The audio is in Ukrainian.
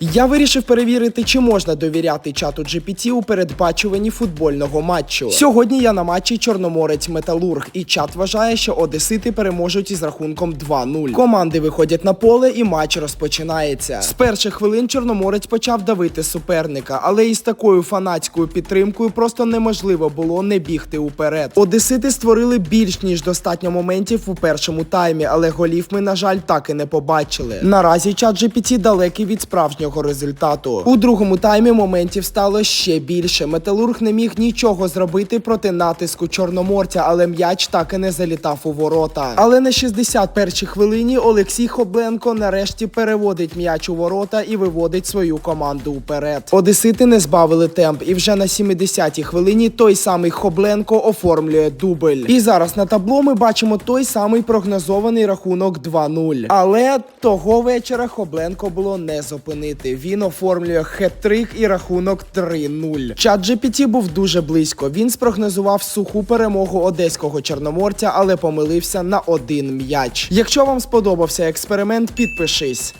Я вирішив перевірити, чи можна довіряти чату GPT у передбачуванні футбольного матчу. Сьогодні я на матчі Чорноморець Металург, і чат вважає, що Одесити переможуть із рахунком 2-0. Команди виходять на поле, і матч розпочинається. З перших хвилин Чорноморець почав давити суперника, але із такою фанатською підтримкою просто неможливо було не бігти уперед. Одесити створили більш ніж достатньо моментів у першому таймі, але голів ми, на жаль, так і не побачили. Наразі чат GPT далекий від справжнього результату. У другому таймі моментів стало ще більше. Металург не міг нічого зробити проти натиску чорноморця, але м'яч так і не залітав у ворота. Але на 61-й хвилині Олексій Хобленко нарешті переводить м'яч у ворота і виводить свою команду уперед. Одесити не збавили темп, і вже на 70-й хвилині той самий Хобленко оформлює дубль. І зараз на табло ми бачимо той самий прогнозований рахунок 2-0. Але того вечора Хобленко було не зупинити. Він оформлює хет-трик і рахунок 3-0. Чат GPT був дуже близько. Він спрогнозував суху перемогу одеського чорноморця, але помилився на один м'яч. Якщо вам сподобався експеримент, підпишись.